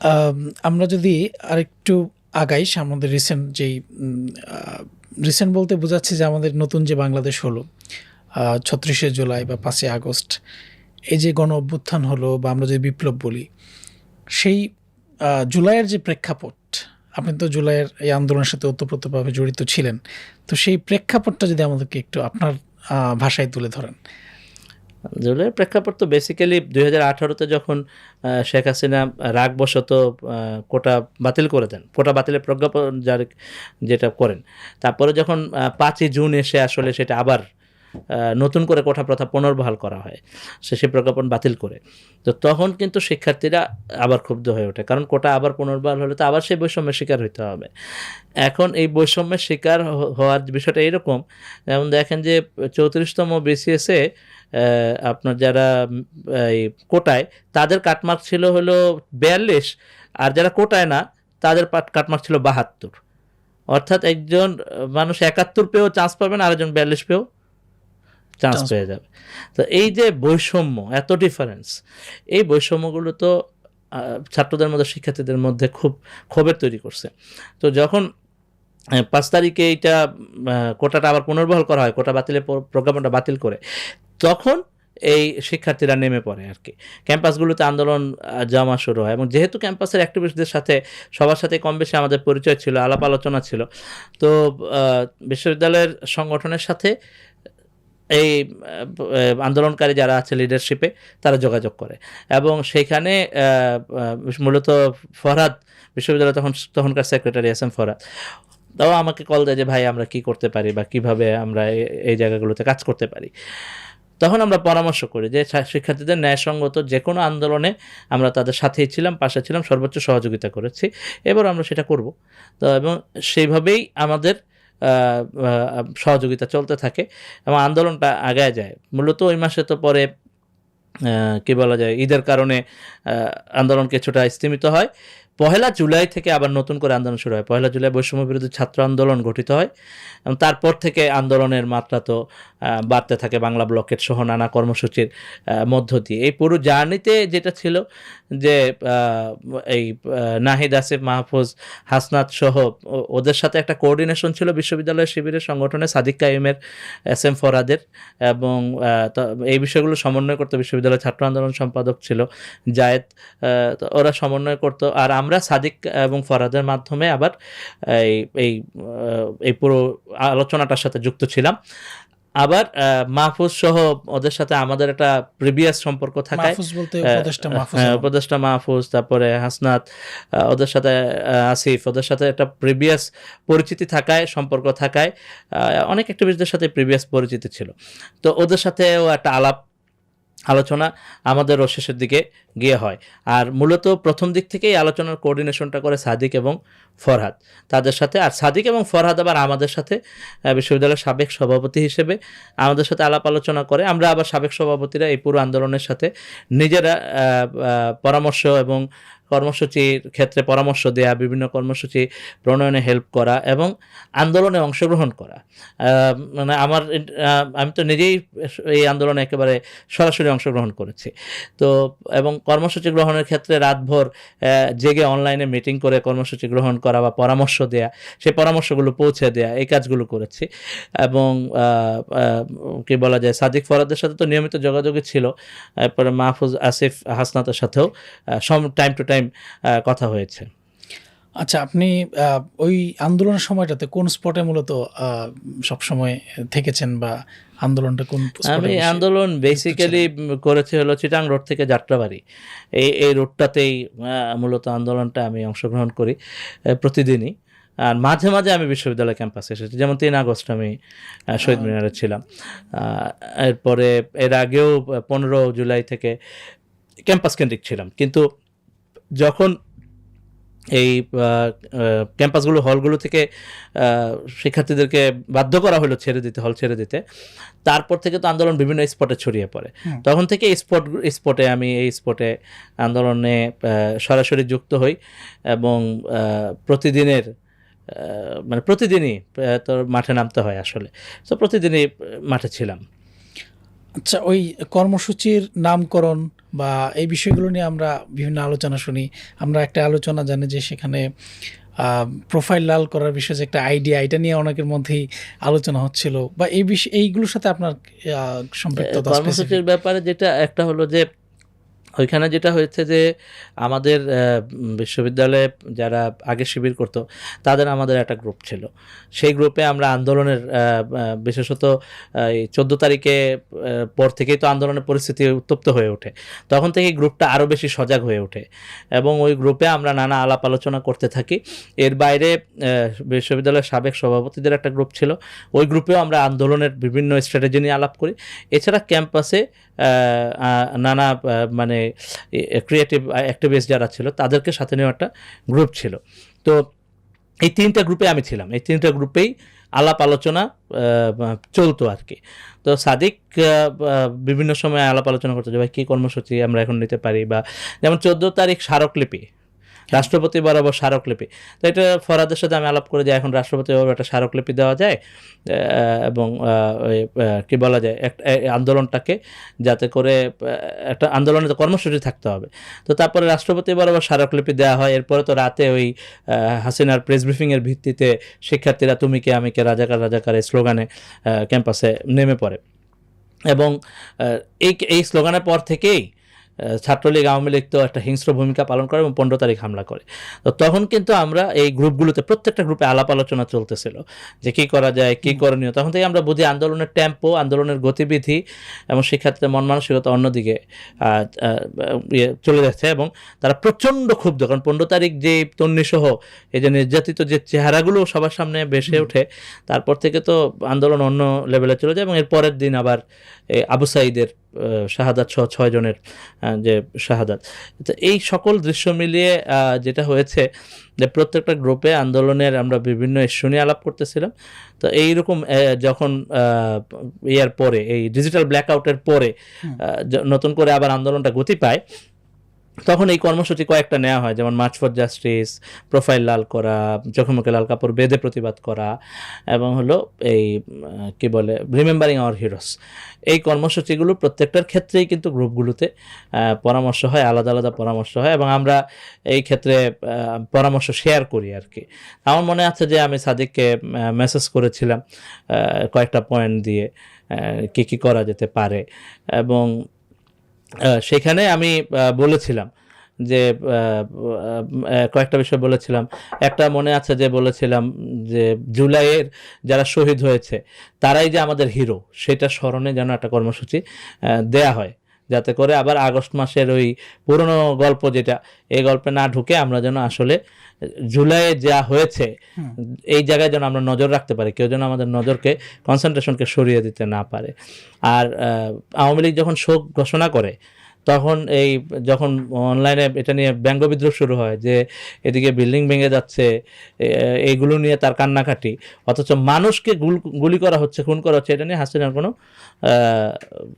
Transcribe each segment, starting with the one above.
আম, আমরা যদি আরেকটু আগাই আমাদের রিসেন্ট যেই রিসেন্ট বলতে বোঝাচ্ছি যে আমাদের নতুন যে বাংলাদেশ হলো ছত্রিশে জুলাই বা পাঁচই আগস্ট এই যে গণ অভ্যুত্থান হলো বা আমরা যদি বিপ্লব বলি সেই জুলাইয়ের যে প্রেক্ষাপট আপনি তো জুলাইয়ের এই আন্দোলনের সাথে ওতপ্রোতভাবে জড়িত ছিলেন তো সেই প্রেক্ষাপটটা যদি আমাদেরকে একটু আপনার ভাষায় তুলে ধরেন। জুলাইয়ের প্রেক্ষাপট তো বেসিক্যালি দুই হাজার আঠারোতে যখন শেখ হাসিনা রাগবশত কোটা বাতিল করে দেন, কোটা বাতিলের প্রজ্ঞাপন যার যেটা করেন, তারপরে যখন পাঁচই জুন এসে আসলে সেটা আবার নতুন করে কোটা প্রথা পুনর্বহাল করা হয়, সে সেই প্রজ্ঞাপন বাতিল করে। তো তখন কিন্তু শিক্ষার্থীরা আবার ক্ষুব্ধ হয়ে ওঠে, কারণ কোটা আবার পুনর্বহাল হলে তো আবার সেই বৈষম্যের শিকার হইতে হবে। এখন এই বৈষম্যের শিকার হওয়ার বিষয়টা এরকম, যেমন দেখেন যে চৌত্রিশতম বিসিএসে আপনার যারা এই কোটায়, তাদের কাটমার্ক ছিল হলো বিয়াল্লিশ, আর যারা কোটায় না, তাদের কাটমার্ক ছিল বাহাত্তর। অর্থাৎ একজন মানুষ একাত্তর পেয়েও চান্স পাবেন আর একজন বিয়াল্লিশ পেয়েও চান্স পেয়ে যাবে। তো এই যে বৈষম্য এত ডিফারেন্স এই বৈষম্যগুলো তো ছাত্রদের মধ্যে শিক্ষার্থীদের মধ্যে খুব ক্ষোভের তৈরি করছে। তো যখন পাঁচ তারিখে এইটা কোটাটা আবার পুনর্বহাল করা হয় কোটা বাতিলের পর- প্রজ্ঞাপনটা বাতিল করে তখন এই শিক্ষার্থীরা নেমে পড়ে আর কি। ক্যাম্পাসগুলোতে আন্দোলন জমা শুরু হয় এবং যেহেতু ক্যাম্পাসের অ্যাক্টিভিস্টদের সাথে সবার সাথে কম বেশি আমাদের পরিচয় ছিল আলাপ আলোচনা ছিল তো বিশ্ববিদ্যালয়ের সংগঠনের সাথে এই আন্দোলনকারী যারা আছে লিডারশিপে তারা যোগাযোগ করে। এবং সেখানে মূলত ফরহাদ বিশ্ববিদ্যালয় তখন, তখনকার সেক্রেটারি এস ফরহাদ। তাও আমাকে কল দেয় যে, ভাই, আমরা কি করতে পারি বা কীভাবে আমরা এই জায়গাগুলোতে কাজ করতে পারি? তখন আমরা পরামর্শ করি যে শিক্ষার্থীদের ন্যায়সঙ্গত যে কোনো আন্দোলনে আমরা তাদের সাথেই ছিলাম, পাশে ছিলাম, সর্বোচ্চ সহযোগিতা করেছি, এবার আমরা সেটা করব। তো, এবং সেইভাবেই আমাদের সহযোগিতা চলতে থাকে এবং আন্দোলনটা আগায় যায়। মূলত ওই মাসে তো পরে কী বলা যায়, ঈদের কারণে আন্দোলন কিছুটা স্তীমিত হয়। পহেলা জুলাই থেকে আবার নতুন করে আন্দোলন শুরু হয়। পহেলা জুলাই বৈষম্য বিরোধী ছাত্র আন্দোলন গঠিত হয়। তারপর থেকে আন্দোলনের মাত্রা তো বাড়তে থাকে বাংলা ব্লকের সহ নানা কর্মসূচির মধ্য দিয়ে। এই পুরো জার্নিতে যেটা ছিল যে এই নাহিদ আসিফ, মাহফুজ, হাসনাত সহ ওদের সাথে একটা কোঅর্ডিনেশন ছিল বিশ্ববিদ্যালয় শিবিরের সংগঠনে সাদিক কাইমের এস এম ফরাদের এবং এই বিষয়গুলো সমন্বয় করতো বিশ্ববিদ্যালয় ছাত্র আন্দোলন সম্পাদক ছিল জায়েদ ওরা সমন্বয় করতো। আর আমরা সাদিক এবং ফরাদের মাধ্যমে আবার এই এই এই পুরো আলোচনাটার সাথে যুক্ত ছিলাম। আবার মাহফুজ সহ ওদের সাথে আমাদের একটা প্রিভিয়াস সম্পর্ক থাকায় হ্যাঁ, উপদেষ্টা মাহফুজ তারপরে হাসনাত ওদের সাথে আসিফ ওদের সাথে একটা প্রিভিয়াস পরিচিতি থাকায় সম্পর্ক থাকায় অনেক অ্যাক্টিভিস্টদের সাথে প্রিভিয়াস পরিচিতি ছিল। তো ওদের সাথেও একটা আলাপ আলোচনা আমাদেরও শেষের দিকে গিয়ে হয়। আর মূলত প্রথম দিক থেকেই আলোচনার কোঅর্ডিনেশনটা করে সাদিক এবং ফরহাদ তাদের সাথে। আর সাদিক এবং ফরহাদ আবার আমাদের সাথে বিশ্ববিদ্যালয়ের সাবেক সভাপতি হিসেবে আমাদের সাথে আলাপ আলোচনা করে। আমরা আবার সাবেক সভাপতিরা এই পুরো আন্দোলনের সাথে নিজেরা পরামর্শ এবং কর্মসূচির ক্ষেত্রে পরামর্শ দেয়া, বিভিন্ন কর্মসূচি প্রণয়নে হেল্প করা এবং আন্দোলনে অংশগ্রহণ করা। মানে আমার আমি তো নিজেই এই আন্দোলনে একেবারে সরাসরি অংশগ্রহণ করেছি। তো, এবং কর্মসূচি গ্রহণের ক্ষেত্রে রাতভর জেগে অনলাইনে মিটিং করে কর্মসূচি গ্রহণ করা বা পরামর্শ দেয়া, সেই পরামর্শগুলো পৌঁছে দেয়া, এই কাজগুলো করেছি। এবং কি বলা যায়, সাদিক ফরাদের সাথে তো নিয়মিত যোগাযোগই ছিল। এরপরে মাহফুজ আসিফ হাসনাতের সাথেও সম টাইম টু টাইম কথা হয়েছে। আচ্ছা আপনি ওই আন্দোলনের সময়টাতে কোন স্পটে মূলত সবসময় থেকেছেন বা আন্দোলনটা কোন আমি আন্দোলন বেসিক্যালি করেছি হলো চিটাং রোড থেকে যাত্রাবাড়ি। এই এই রোডটাতেই মূলত আন্দোলনটা আমি অংশগ্রহণ করি প্রতিদিনই। আর মাঝে মাঝে আমি বিশ্ববিদ্যালয় ক্যাম্পাসে এসেছি। যেমন তিন আগস্ট আমি শহীদ মিনারে ছিলাম। এরপরে এর আগেও পনেরো জুলাই থেকে ক্যাম্পাস কেন্দ্রিক ছিলাম। কিন্তু যখন এই ক্যাম্পাসগুলো হলগুলো থেকে শিক্ষার্থীদেরকে বাধ্য করা হলো ছেড়ে দিতে হল ছেড়ে দিতে তারপর থেকে তো আন্দোলন বিভিন্ন স্পটে ছড়িয়ে পড়ে। তখন থেকে স্পট স্পটে আমি এই স্পটে আন্দোলনে সরাসরি যুক্ত হই এবং প্রতিদিনের মানে প্রতিদিনই তোর মাঠে নামতে হয় আসলে। তো প্রতিদিনই মাঠে ছিলাম। আচ্ছা ওই কর্মসূচির নামকরণ বা এই বিষয়গুলো নিয়ে আমরা বিভিন্ন আলোচনা শুনি। আমরা একটা আলোচনা জানি যে সেখানে প্রোফাইল লাল করার বিষয়ে যে একটা আইডিয়া এটা নিয়ে অনেকের মধ্যেই আলোচনা হচ্ছিল। বা এই বিষয় এইগুলোর সাথে আপনার সম্পৃক্ততা কর্মসূচির ব্যাপারে যেটা একটা হলো যে ওইখানে যেটা হয়েছে যে আমাদের বিশ্ববিদ্যালয়ে যারা আগে শিবির করতো, তাদের আমাদের একটা গ্রুপ ছিল। সেই গ্রুপে আমরা আন্দোলনের বিশেষত এই চোদ্দ তারিখে পর থেকেই তো আন্দোলনের পরিস্থিতি উত্তপ্ত হয়ে ওঠে। তখন থেকে গ্রুপটা আরও বেশি সজাগ হয়ে ওঠে এবং ওই গ্রুপে আমরা নানা আলাপ আলোচনা করতে থাকি। এর বাইরে বিশ্ববিদ্যালয়ের সাবেক সভাপতিদের একটা গ্রুপ ছিল। ওই গ্রুপেও আমরা আন্দোলনের বিভিন্ন স্ট্র্যাটেজি নিয়ে আলাপ করি। এছাড়া ক্যাম্পাসে নানা মানে ক্রিয়েটিভ অ্যাক্টিভিস্ট যারা ছিল, তাদেরকে সাথে নেওয়া একটা গ্রুপ ছিল। তো এই তিনটা গ্রুপে আমি ছিলাম। এই তিনটা গ্রুপেই আলাপ আলোচনা চলতো আর কি। তো সাদিক বিভিন্ন সময় আলাপ আলোচনা করতো যে, ভাই, কী কর্মসূচি আমরা এখন নিতে পারি? বা, যেমন চোদ্দ তারিখ স্মারকলিপি। রাষ্ট্রপতি বরাবর স্মারকলিপি। তো এটা ফরাদের সাথে আমি আলাপ করে যে এখন রাষ্ট্রপতি বরাবর একটা স্মারকলিপি দেওয়া যায় এবং কি বলা যায় একটা আন্দোলনটাকে যাতে করে একটা আন্দোলনের কর্মসূচি থাকতে হবে। তো তারপরে রাষ্ট্রপতি বরাবর স্মারকলিপি দেওয়া হয়, এরপরে তো রাতে ওই হাসিনার প্রেস ব্রিফিংয়ের ভিত্তিতে শিক্ষার্থীরা তুমি কে, আমি কে, রাজাকার রাজাকার এই স্লোগানে ক্যাম্পাসে নেমে পড়ে। এবং এই এই স্লোগানের পর থেকেই ছাত্রলীগ আওয়ামী লীগ তো একটা হিংস্র ভূমিকা পালন করে এবং পনেরো তারিখ হামলা করে। তো তখন কিন্তু আমরা এই গ্রুপগুলোতে প্রত্যেকটা গ্রুপে আলাপ আলোচনা চলতেছিল যে কী করা যায় কী করণীয়। তখন থেকে আমরা বুঝি আন্দোলনের টেম্পো আন্দোলনের গতিবিধি এবং শিক্ষার্থীদের মন মানসিকতা অন্যদিকে ইয়ে চলে যাচ্ছে এবং তারা প্রচণ্ড ক্ষুব্ধ। কারণ পনেরো তারিখ যে তন্নিসহ এই যে নির্যাতিত যে চেহারাগুলো সবার সামনে ভেসে ওঠে তারপর থেকে তো আন্দোলন অন্য লেভেলে চলে যায় এবং এর পরের দিন আবার এই আবু সাইদের শাহাদাত সহ ছয় জনের যে শাহাদাত। তো এই সকল দৃশ্য মিলিয়ে যেটা হয়েছে যে প্রত্যেকটা গ্রুপে আন্দোলনের আমরা বিভিন্ন ইস্যু নিয়ে আলাপ করতেছিলাম। তো এইরকম যখন ইয়ার পরে এই ডিজিটাল ব্ল্যাকআউটের পরে নতুন করে আবার আন্দোলনটা গতি পায় তখন এই কর্মসূচি কয়েকটা নেওয়া হয়, যেমন মার্চ ফর জাস্টিস প্রোফাইল লাল করা, চোখে মুখে লাল কাপড় বেঁধে প্রতিবাদ করা, এবং হলো এই কি বলে রিমেম্বারিং আওয়ার হিরোস এই কর্মসূচিগুলো প্রত্যেকটার ক্ষেত্রেই কিন্তু গ্রুপগুলোতে পরামর্শ হয়, আলাদা আলাদা পরামর্শ হয়, এবং আমরা এই ক্ষেত্রে পরামর্শ শেয়ার করি আর কি আমার মনে আছে যে আমি সাদিককে মেসেজ করেছিলাম কয়েকটা পয়েন্ট দিয়ে কি কি করা যেতে পারে, এবং সেখানে আমি বলেছিলাম যে কয়েকটা বিষয় বলেছিলাম। একটা মনে আছে যে বলেছিলাম যে, জুলাইয়ের যারা শহীদ হয়েছে, তারাই যে আমাদের হিরো সেটা স্মরণে যেন একটা কর্মসূচি দেয়া হয়। যাতে করে আবার আগস্ট মাসের ওই পুরনো গল্প যেটা এই গল্পে না ঢুকে আমরা যেন আসলে জুলাইয়ে যা হয়েছে এই জায়গায় যেন আমরা নজর রাখতে পারি কেউ যেন আমাদের নজরকে কনসেন্ট্রেশনকে সরিয়ে দিতে না পারে। আর আওয়ামী লীগ যখন শোক ঘোষণা করে তখন এই যখন অনলাইনে এটা নিয়ে ব্যঙ্গ বিদ্রোহ শুরু হয় যে এদিকে বিল্ডিং ভেঙে যাচ্ছে এইগুলো নিয়ে তার কান্নাকাটি, অথচ মানুষকে গুল- করা হচ্ছে, খুন করা হচ্ছে, এটা নিয়ে হাসিনার কোনো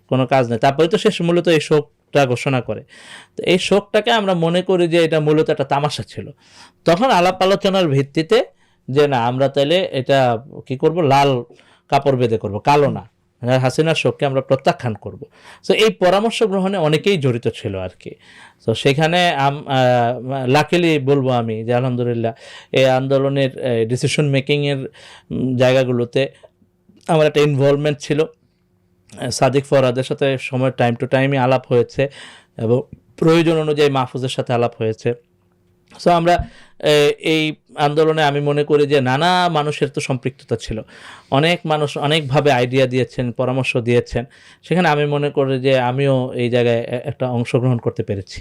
কোনো কাজ নেই। তারপরে তো শেষ মূলত এই শোকটা ঘোষণা করে। তো এই শোকটাকে আমরা মনে করি যে এটা মূলত একটা তামাশা ছিল। তখন আলাপ আলোচনার ভিত্তিতে যে না, আমরা তাহলে এটা কি করব? লাল কাপড় বেঁধে করব, কালো না। হাসিনার শোককে আমরা প্রত্যাখ্যান করব। তো এই পরামর্শ গ্রহণে অনেকেই জড়িত ছিল আর কি তো সেখানে লাকিলি বলব আমি যে আলহামদুলিল্লাহ এই আন্দোলনের ডিসিশন মেকিংয়ের জায়গাগুলোতে আমার একটা ইনভলভমেন্ট ছিল। সাদিক ফরহাদের সাথে সময় টাইম টু টাইমই আলাপ হয়েছে এবং প্রয়োজন অনুযায়ী মাহফুজের সাথে আলাপ হয়েছে। সো আমরা এই আন্দোলনে আমি মনে করি যে নানা মানুষের তো সম্পৃক্ততা ছিল। অনেক মানুষ অনেকভাবে আইডিয়া দিয়েছেন, পরামর্শ দিয়েছেন। সেখানে আমি মনে করি যে আমিও এই জায়গায় একটা অংশগ্রহণ করতে পেরেছি।